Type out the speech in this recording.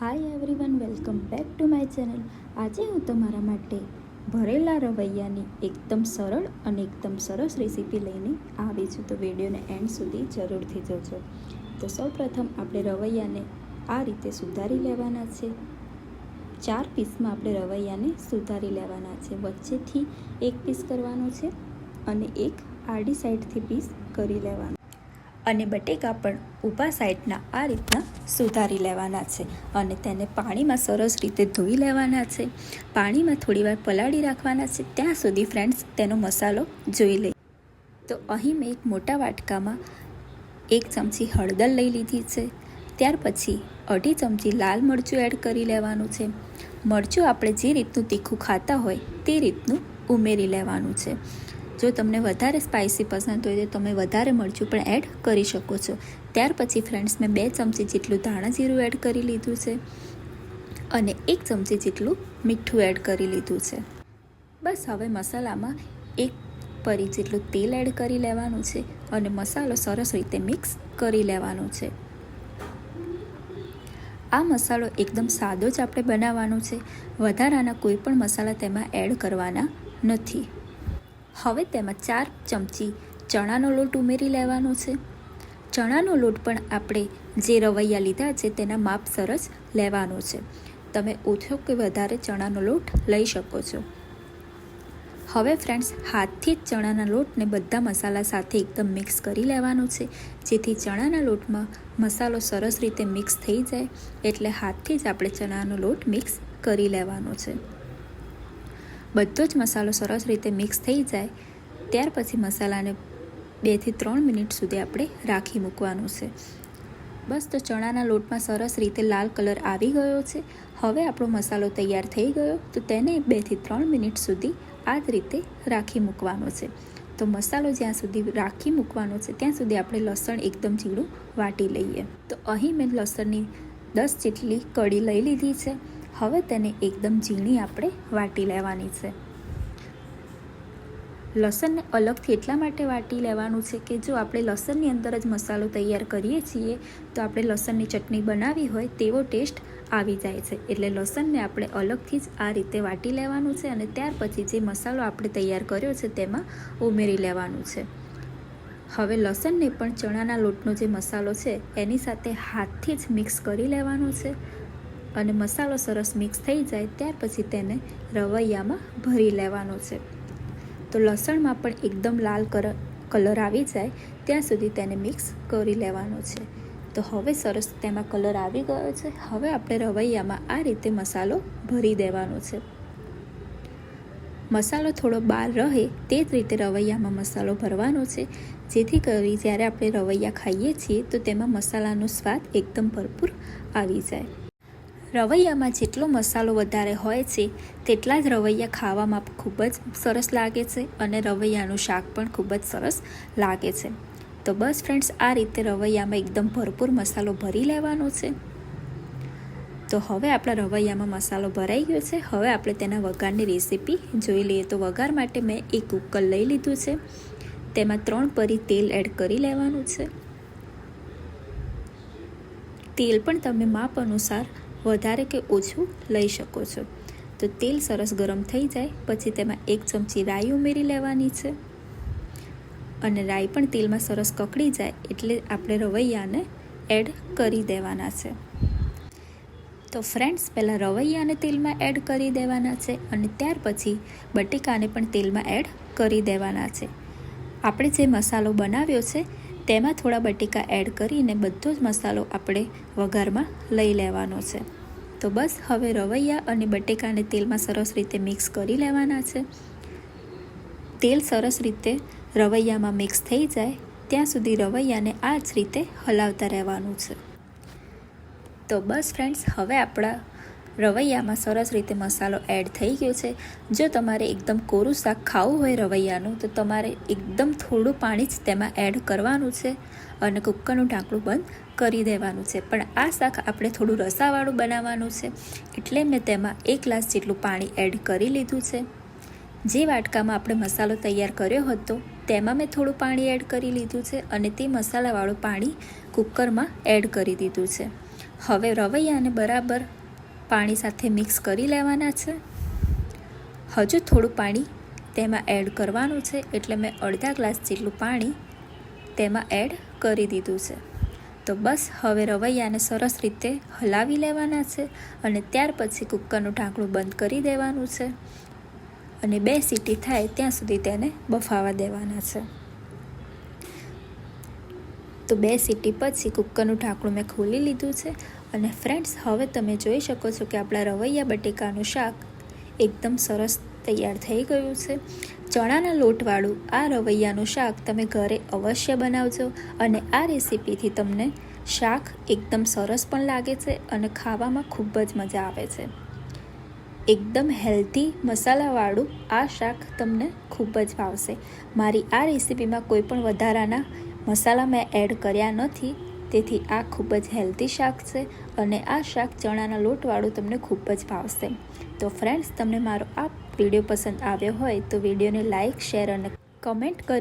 Hi everyone welcome back to my channel આજે હું તમારા માટે ભરેલા રવૈયાની એકદમ સરળ અને એકદમ સરસ રેસીપી લઈને આવી છું. તો વિડીયોને એન્ડ સુધી જરૂરથી જોજો. તો સૌપ્રથમ આપણે રવૈયાને આ રીતે સુધારી લેવાના છે. ચાર પીસમાં આપણે રવૈયાને સુધારી લેવાના છે. વચ્ચેથી એક પીસ કરવાનો છે અને એક આડી સાઈડથી પીસ કરી લેવાનો અને બટેકા પણ ઊભા સાઈડના આ રીતના સુધારી લેવાના છે અને તેને પાણીમાં સરસ રીતે ધોઈ લેવાના છે. પાણીમાં થોડીવાર પલાળી રાખવાના છે. ત્યાં સુધી ફ્રેન્ડ્સ, તેનો મસાલો જોઈ લઈ તો અહીં મેં એક મોટા વાટકામાં એક ચમચી હળદર લઈ લીધી છે. ત્યાર પછી અઢી ચમચી લાલ મરચું એડ કરી લેવાનું છે. મરચું આપણે જે રીતનું તીખું ખાતા હોય તે રીતનું ઉમેરી લેવાનું છે. જો તમને વધારે સ્પાઇસી પસંદ હોય તો તમે વધારે મરચું પણ એડ કરી શકો છો. ત્યાર પછી ફ્રેન્ડ્સ મેં બે ચમચી જેટલું ધાણા જીરું એડ કરી લીધું છે અને એક ચમચી જેટલું મીઠું એડ કરી લીધું છે. બસ હવે મસાલામાં એક પરી જેટલું તેલ એડ કરી લેવાનું છે અને મસાલો સરસ રીતે મિક્સ કરી લેવાનો છે. આ મસાલો એકદમ સાદો જ આપણે બનાવવાનો છે. વધારાના કોઈ પણ મસાલા તેમાં એડ કરવાના નથી. હવે તેમાં ચાર ચમચી ચણાનો લોટ ઉમેરી લેવાનો છે. ચણાનો લોટ પણ આપણે જે રવૈયા લીધા છે તેના માપ સરસ લેવાનો છે. તમે ઓછો કે વધારે ચણાનો લોટ લઈ શકો છો. હવે ફ્રેન્ડ્સ હાથથી જ ચણાના લોટને બધા મસાલા સાથે એકદમ મિક્સ કરી લેવાનો છે. જેથી ચણાના લોટમાં મસાલો સરસ રીતે મિક્સ થઈ જાય. એટલે હાથથી જ આપણે ચણાનો લોટ મિક્સ કરી લેવાનો છે. બધો જ મસાલો સરસ રીતે મિક્સ થઈ જાય. ત્યાર પછી મસાલાને બેથી ત્રણ મિનિટ સુધી આપણે રાખી મૂકવાનું છે. બસ તો ચણાના લોટમાં સરસ રીતે લાલ કલર આવી ગયો છે. હવે આપણો મસાલો તૈયાર થઈ ગયો, તો તેને બેથી ત્રણ મિનિટ સુધી આ જ રીતે રાખી મૂકવાનો છે. તો મસાલો જ્યાં સુધી રાખી મૂકવાનો છે, ત્યાં સુધી આપણે લસણ એકદમ ઝીણું વાટી લઈએ. તો અહીં મેં લસણની દસ જેટલી કડી લઈ લીધી છે. હવે તેને એકદમ ઝીણી આપણે વાટી લેવાની છે. લસણને અલગથી એટલા માટે વાટી લેવાનું છે કે જો આપણે લસણની અંદર જ મસાલો તૈયાર કરીએ છીએ, તો આપણે લસણની ચટણી બનાવી હોય તેવો ટેસ્ટ આવી જાય છે. એટલે લસણને આપણે અલગથી જ આ રીતે વાટી લેવાનું છે અને ત્યાર પછી જે મસાલો આપણે તૈયાર કર્યો છે તેમાં ઉમેરી લેવાનું છે. હવે લસણને પણ ચણાના લોટનો જે મસાલો છે, એની સાથે હાથથી જ મિક્સ કરી લેવાનો છે. અને મસાલો સરસ મિક્સ થઈ જાય ત્યાર પછી તેને રવૈયામાં ભરી લેવાનો છે. તો લસણમાં પણ એકદમ લાલ કલર આવી જાય ત્યાં સુધી તેને મિક્સ કરી લેવાનો છે. તો હવે સરસ તેમાં કલર આવી ગયો છે. હવે આપણે રવૈયામાં આ રીતે મસાલો ભરી દેવાનો છે. મસાલો થોડો બહાર રહે તે જ રીતે રવૈયામાં મસાલો ભરવાનો છે. જેથી કરી જ્યારે આપણે રવૈયા ખાઈએ છીએ તો તેમાં મસાલાનો સ્વાદ એકદમ ભરપૂર આવી જાય. રવૈયામાં જેટલો મસાલો વધારે હોય છે, તેટલા જ રવૈયા ખાવામાં ખૂબ જ સરસ લાગે છે અને રવૈયાનું શાક પણ ખૂબ જ સરસ લાગે છે. તો બસ ફ્રેન્ડ્સ આ રીતે રવૈયામાં એકદમ ભરપૂર મસાલો ભરી લેવાનો છે. તો હવે આપણા રવૈયામાં મસાલો ભરાઈ ગયો છે. હવે આપણે તેના વઘારની રેસીપી જોઈ લઈએ. તો વઘાર માટે મેં એક કુકર લઈ લીધું છે. તેમાં ત્રણ પરી તેલ એડ કરી લેવાનું છે. તેલ પણ તમે માપ અનુસાર વધારે કે ઓછું લઈ શકો છો. તો તેલ સરસ ગરમ થઈ જાય, પછી તેમાં એક ચમચી રાઈ ઉમેરી લેવાની છે. અને રાઈ પણ તેલમાં સરસ કકડી જાય, એટલે આપણે રવૈયાને એડ કરી દેવાના છે. તો ફ્રેન્ડ્સ, પહેલાં રવૈયાને તેલમાં એડ કરી દેવાના છે અને ત્યાર પછી બટેકાને પણ તેલમાં એડ કરી દેવાના છે. આપણે જે મસાલો બનાવ્યો છે તેમાં થોડા બટેકા એડ કરીને બધો જ મસાલો આપણે વઘારમાં લઈ લેવાનો છે. તો બસ હવે રવૈયા અને બટેકાને તેલમાં સરસ રીતે મિક્સ કરી લેવાના છે. તેલ સરસ રીતે રવૈયામાં મિક્સ થઈ જાય, ત્યાં સુધી રવૈયાને આ જ રીતે હલાવતા રહેવાનું છે. તો બસ ફ્રેન્ડ્સ, હવે આપણા રવૈયામાં સરસ રીતે મસાલો એડ થઈ ગયો છે. જો તમારે એકદમ કોરું શાક ખાવું હોય રવૈયાનું, તો તમારે એકદમ થોડું પાણી જ તેમાં એડ કરવાનું છે અને કુકરનું ઢાંકણું બંધ કરી દેવાનું છે. પણ આ શાક આપણે થોડું રસાવાળું બનાવવાનું છે, એટલે મેં તેમાં એક ગ્લાસ જેટલું પાણી એડ કરી લીધું છે. જે વાટકામાં આપણે મસાલો તૈયાર કર્યો હતો, તેમાં મેં થોડું પાણી એડ કરી લીધું છે અને તે મસાલાવાળું પાણી કુકરમાં એડ કરી દીધું છે. હવે રવૈયાને બરાબર પાણી સાથે મિક્સ કરી લેવાના છે. હજુ થોડું પાણી તેમાં એડ કરવાનું છે એટલે મેં અડધા ગ્લાસ જેટલું પાણી તેમાં એડ કરી દીધું છે. તો બસ હવે રવૈયાને સરસ રીતે હલાવી લેવાના છે અને ત્યાર પછી કુકરનું ઢાંકણું બંધ કરી દેવાનું છે અને બે સીટી થાય ત્યાં સુધી તેને બફાવા દેવાના છે. તો બે સીટી પછી કુકરનું ઢાંકણું મેં ખોલી લીધું છે અને ફ્રેન્ડ્સ હવે તમે જોઈ શકો છો કે આપણા રવૈયા બટેકાનું શાક એકદમ સરસ તૈયાર થઈ ગયું છે. ચણાના લોટવાળું આ રવૈયાનું શાક તમે ઘરે અવશ્ય બનાવજો અને આ રેસીપીથી તમને શાક એકદમ સરસ પણ લાગે છે અને ખાવામાં ખૂબ જ મજા આવે છે. એકદમ હેલ્ધી મસાલાવાળું આ શાક તમને ખૂબ જ ભાવશે મારી આ રેસીપીમાં કોઈ પણ વધારાના મસાલા મેં એડ કર્યા નથી. તેથી આ ખૂબ જ હેલ્ધી શાક છે અને આ શાક ચણાના લોટવાળું તમને ખૂબ જ ભાવશે. તો ફ્રેન્ડ્સ તમને મારો આ વીડિયો પસંદ આવ્યો હોય તો વિડીયોને લાઇક શેર અને કમેન્ટ કરી